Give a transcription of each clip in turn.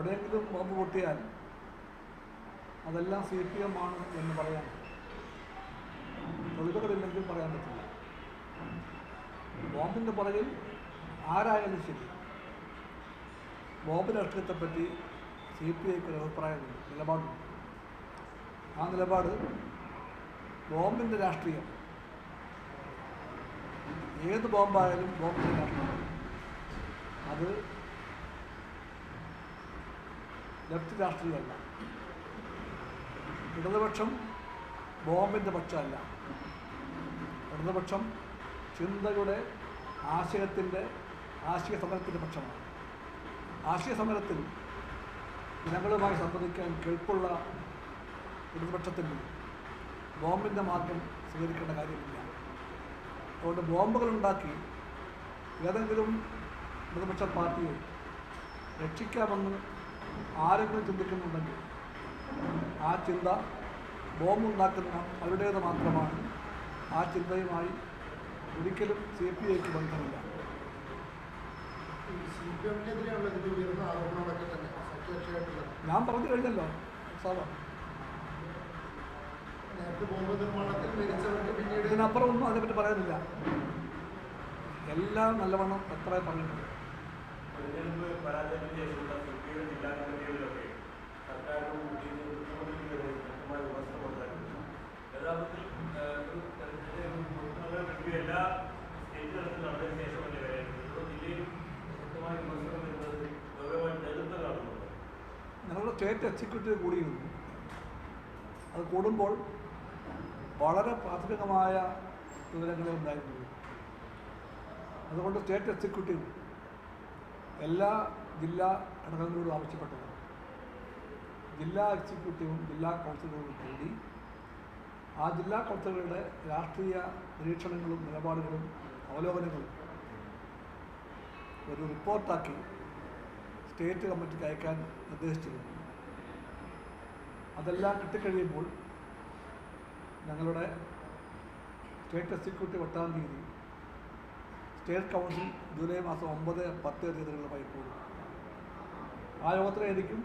എവിടെയെങ്കിലും ബോംബ് പൊട്ടിയാൽ അതെല്ലാം C P M ആണ് എന്ന് പറയാൻ തെളിവുകളില്ലെങ്കിൽ പറയാൻ പറ്റില്ല. ബോംബിന്റെ പുറകിൽ ആരായാലും ശരി. ബോംബ് രാഷ്ട്രീയത്തെപ്പറ്റി സി പി ഐക്ക് ഒരു അഭിപ്രായമുണ്ട് നിലപാടുണ്ട്. ആ നിലപാട് ബോംബിന്റെ രാഷ്ട്രീയം. ഏത് ബോംബായാലും ബോംബിന്റെ രാഷ്ട്രീയം. അത് ലെഫ്റ്റ് രാഷ്ട്രീയമല്ല. ഇടതുപക്ഷം ബോംബിന്റെ പക്ഷമല്ല. ഇടതുപക്ഷം ചിന്തയുടെ ആശയത്തിന്റെ ആശയ സമരത്തിന്റെ പക്ഷമാണ്. ആശയ സമരത്തിൽ ജനങ്ങളുമായി സംവദിക്കാൻ കേൾപ്പുള്ള ഇടതുപക്ഷത്തിന് ബോംബിന്റെ മാർഗം സ്വീകരിക്കേണ്ട കാര്യമില്ല. അതുകൊണ്ട് ബോംബുകൾ ഉണ്ടാക്കി ഏതെങ്കിലും ഇടതുപക്ഷ പാർട്ടിയെ രക്ഷിക്കാമെന്ന് ആരെങ്കിലും ചിന്തിക്കുന്നുണ്ടെങ്കിൽ ആ ചിന്ത ബോംബുണ്ടാക്കുന്ന അവരുടേത് മാത്രമാണ്. ആ ചിന്തയുമായി ഒരിക്കലും സി പി ഐക്ക് ബന്ധമില്ല. ഞാൻ പറഞ്ഞു കഴിഞ്ഞല്ലോ സാധാ ഇതിനപ്പുറം ഒന്നും അതിനെപ്പറ്റി പറയാനില്ല. എല്ലാം നല്ലവണ്ണം എത്ര പറയുന്നുണ്ട് സ്റ്റേറ്റ് എക്സിക്യൂട്ടീവ് കൂടിയിരുന്നു. അത് കൂടുമ്പോൾ വളരെ പ്രാഥമികമായ വിവരങ്ങളെ ഉണ്ടായിരുന്നു അതുകൊണ്ട് സ്റ്റേറ്റ് എക്സിക്യൂട്ടീവ് എല്ലാ ജില്ലാ ഘടകങ്ങളോടും ആവശ്യപ്പെട്ടത് ജില്ലാ എക്സിക്യൂട്ടീവും ജില്ലാ കൗൺസിലുകളും കൂടി ആ ജില്ലാ കൗൺസിലുകളുടെ രാഷ്ട്രീയ നിരീക്ഷണങ്ങളും നിലപാടുകളും അവലോകനങ്ങളും ഒരു റിപ്പോർട്ടാക്കി സ്റ്റേറ്റ് കമ്മിറ്റിക്ക് അയക്കാൻ നിർദ്ദേശിച്ചിരുന്നു. അതെല്ലാം കിട്ടിക്കഴിയുമ്പോൾ ഞങ്ങളുടെ സ്റ്റേറ്റ് എക്സിക്യൂട്ടീവ് എട്ടാം തീയതി സ്റ്റേറ്റ് കൗൺസിൽ ജൂലൈ മാസം ഒമ്പത് പത്ത് തീയതികളിൽ കൂടും ആ യോഗത്തിലായിരിക്കും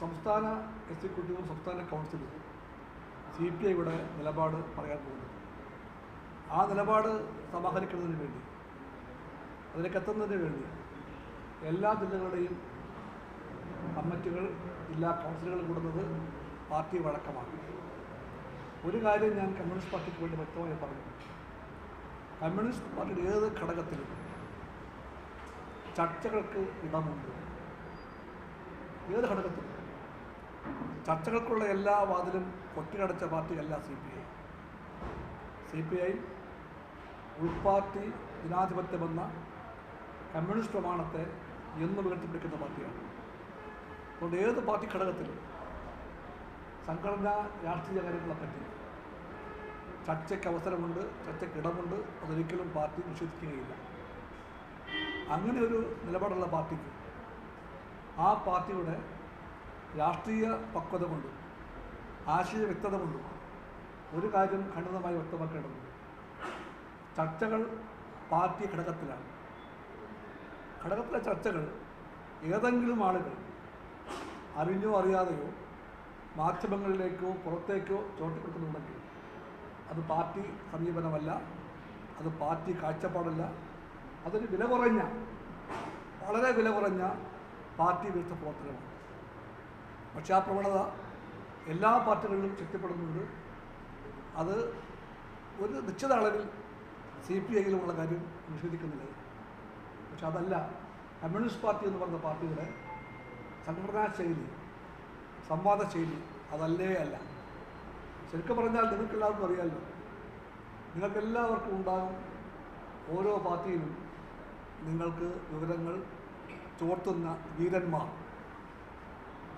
സംസ്ഥാന എക്സിക്യൂട്ടീവും സംസ്ഥാന കൗൺസിലും സി പി ഐയുടെ നിലപാട് പറയാൻ പോകുന്നത്. ആ നിലപാട് സമാഹരിക്കുന്നതിന് വേണ്ടി അതിലേക്ക് എത്തുന്നതിന് വേണ്ടി എല്ലാ ജില്ലകളുടെയും കമ്മിറ്റികൾ ജില്ലാ കൗൺസിലുകൾ കൂടുന്നത് പാർട്ടി വഴക്കമാണ്. ഒരു കാര്യം ഞാൻ കമ്മ്യൂണിസ്റ്റ് പാർട്ടിക്ക് വേണ്ടി വ്യക്തമായി പറഞ്ഞു. കമ്മ്യൂണിസ്റ്റ് പാർട്ടിയുടെ ഏത് ഘടകത്തിലും ചർച്ചകൾക്ക് ഇടമുണ്ട്. ഏത് ഘടകത്തിലും? ചർച്ചകൾക്കുള്ള എല്ലാ വാതിലും കൊട്ടിയടച്ച പാർട്ടിയല്ല C P I. C P I ഉൾപാർട്ടി ജനാധിപത്യമെന്ന കമ്മ്യൂണിസ്റ്റ് പ്രമാണത്തെ എന്നും ഉയർത്തിപ്പിടിക്കുന്ന പാർട്ടിയാണ്. അതുകൊണ്ട് ഏത് പാർട്ടി ഘടകത്തിലും സംഘടനാ രാഷ്ട്രീയ കാര്യങ്ങളെപ്പറ്റി ചർച്ചയ്ക്ക് അവസരമുണ്ട് ചർച്ചയ്ക്ക് ഇടമുണ്ട് അതൊരിക്കലും പാർട്ടി നിഷേധിക്കുകയില്ല. അങ്ങനെ ഒരു നിലപാടുള്ള പാർട്ടിക്ക് ആ പാർട്ടിയുടെ രാഷ്ട്രീയ പക്വത കൊണ്ട് ആശയ വ്യക്തത കൊണ്ട് ഒരു കാര്യം ഖണ്ഡിതമായി വ്യക്തമാക്കേണ്ടതുണ്ട്. ചർച്ചകൾ പാർട്ടി ഘടകത്തിലാണ്. ഘടകത്തിലെ ചർച്ചകൾ ഏതെങ്കിലും ആളുകൾ അറിഞ്ഞോ അറിയാതെയോ മാധ്യമങ്ങളിലേക്കോ പുറത്തേക്കോ ചോട്ടിക്കൊടുക്കുന്നുണ്ടെങ്കിൽ അത് പാർട്ടി സമീപനമല്ല അത് പാർട്ടി കാഴ്ചപ്പാടല്ല. അതൊരു വില കുറഞ്ഞ വളരെ വില കുറഞ്ഞ പാർട്ടി വിരുദ്ധ പ്രവർത്തനമാണ്. പക്ഷേ ആ പ്രവണത എല്ലാ പാർട്ടികളിലും ശക്തിപ്പെടുന്നുണ്ട്. അത് ഒരു നിശ്ചിത അളവിൽ സി പി ഐയിലുമുള്ള കാര്യം നിഷേധിക്കുന്നില്ല. പക്ഷെ അതല്ല കമ്മ്യൂണിസ്റ്റ് പാർട്ടി എന്ന് പറഞ്ഞ പാർട്ടിയുടെ സംഘടനാ ശൈലി സംവാദ ശൈലി അതല്ലേ അല്ല. ശരിക്കും പറഞ്ഞാൽ നിങ്ങൾക്കെല്ലാവർക്കും അറിയാമല്ലോ നിങ്ങൾക്കെല്ലാവർക്കും ഉണ്ടാകും ഓരോ പാർട്ടിയിലും നിങ്ങൾക്ക് വിവരങ്ങൾ ചോർത്തുന്ന വീരന്മാർ.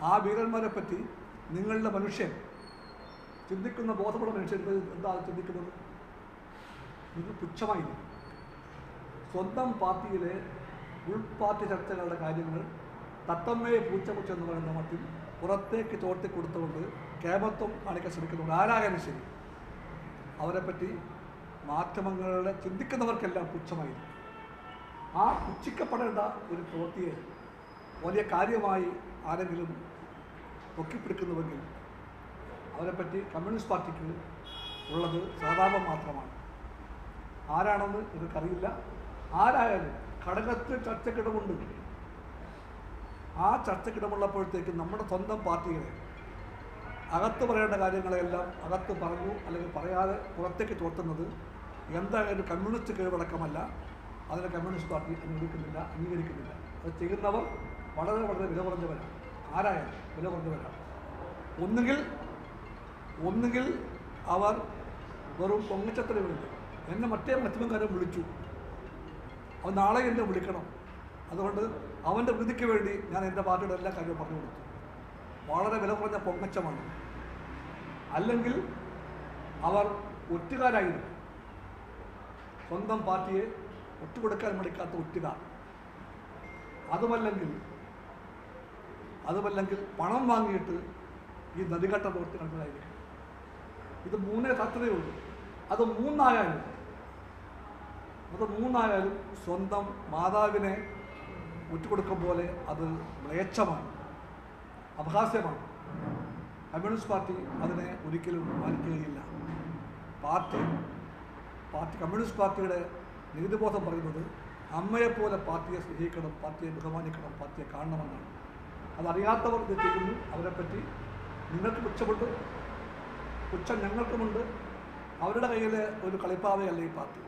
ആ വീരന്മാരെ പറ്റി നിങ്ങളുടെ മനുഷ്യൻ ചിന്തിക്കുന്ന ബോധമുള്ള മനുഷ്യൻ എന്താ ചിന്തിക്കുന്നത്? നിങ്ങൾ പുച്ഛമായി സ്വന്തം പാർട്ടിയിലെ ഉൾപാർട്ടി ചർച്ചകളുടെ കാര്യങ്ങൾ തത്തമ്മയെ പൂച്ചമുച്ച എന്ന് പറയുന്ന മട്ടിൽ പുറത്തേക്ക് ചോർത്തി കൊടുത്തുകൊണ്ട് കേമത്വം കാണിക്കാൻ ശ്രമിക്കുന്നവർ ആരാകാനും ശരി. അവരെപ്പറ്റി മാധ്യമങ്ങളുടെ ചിന്തിക്കുന്നവർക്കെല്ലാം പുച്ഛമായിരിക്കും. ആ പുച്ഛിക്കപ്പെടേണ്ട ഒരു പ്രവൃത്തിയെ വലിയ കാര്യമായി ആരെങ്കിലും പൊക്കിപ്പിടിക്കുന്നുവെങ്കിൽ അവരെപ്പറ്റി കമ്മ്യൂണിസ്റ്റ് പാർട്ടിക്ക് ഉള്ളത് സഹതാപം മാത്രമാണ്. ആരാണെന്ന് എനിക്കറിയില്ല. ആരായാലും ഘടകത്തിൽ ചർച്ചക്കിടമുണ്ട്. ആ ചർച്ചക്കിടമുള്ളപ്പോഴത്തേക്ക് നമ്മുടെ സ്വന്തം പാർട്ടികളെ അകത്ത് പറയേണ്ട കാര്യങ്ങളെല്ലാം അകത്ത് പറഞ്ഞു അല്ലെങ്കിൽ പറയാതെ പുറത്തേക്ക് ചോർത്തുന്നത് എന്തായാലും കമ്മ്യൂണിസ്റ്റ് കീഴടക്കമല്ല അതിനെ കമ്മ്യൂണിസ്റ്റ് പാർട്ടി അനുവദിക്കുന്നില്ല അംഗീകരിക്കുന്നില്ല. അത് ചെയ്യുന്നവർ വളരെ വളരെ വില കുറഞ്ഞവരാണ്. ആരായാലും വില കുറഞ്ഞവരാണ്. ഒന്നുകിൽ ഒന്നുകിൽ അവർ വെറും പൊങ്ങച്ചത്തിന് വേണ്ടി എന്നെ മറ്റേ മറ്റുമക്കാരൻ വിളിച്ചു. അവൻ നാളെ എന്നെ വിളിക്കണം. അതുകൊണ്ട് അവന്റെ വൃതിക്ക് വേണ്ടി ഞാൻ എന്റെ പാർട്ടിയുടെ എല്ലാ കാര്യവും പറഞ്ഞു കൊടുത്തു. വളരെ വില കുറഞ്ഞ പൊങ്ങച്ചമാണ്. അല്ലെങ്കിൽ അവർ ഒറ്റുകാരായിരുന്നു. സ്വന്തം പാർട്ടിയെ ഒറ്റുകൊടുക്കാൻ മടിക്കാത്ത ഒറ്റുകാർ. അതുമല്ലെങ്കിൽ അതുമല്ലെങ്കിൽ പണം വാങ്ങിയിട്ട് ഈ നദികട്ട തോട്ട് കണ്ടതായിരിക്കും ഇത് മൂന്നേ സാധ്യതയുള്ളൂ അത് മൂന്നായാലും അത് മൂന്നായാലും സ്വന്തം മാതാവിനെ ഒറ്റുകൊടുക്കും പോലെ അത് മ്ലേച്ഛമാണ് അപഹാസ്യമാണ്. കമ്മ്യൂണിസ്റ്റ് പാർട്ടി അതിനെ ഒരിക്കലും മാനിക്കുകയില്ല. പാർട്ടി പാർട്ടി കമ്മ്യൂണിസ്റ്റ് പാർട്ടിയുടെ നീതിബോധം പറയുന്നത് അമ്മയെപ്പോലെ പാർട്ടിയെ സ്നേഹിക്കണം പാർട്ടിയെ ബഹുമാനിക്കണം പാർട്ടിയെ കാണണമെന്നാണ്. അതറിയാത്തവർ ഇത് ചെയ്യുന്നു അവരെപ്പറ്റി നിങ്ങൾക്ക് പുച്ഛമുണ്ട് പുച്ഛം ഞങ്ങൾക്കുമുണ്ട്. അവരുടെ കയ്യിലെ ഒരു കളിപ്പാവയല്ല ഈ പാർട്ടി.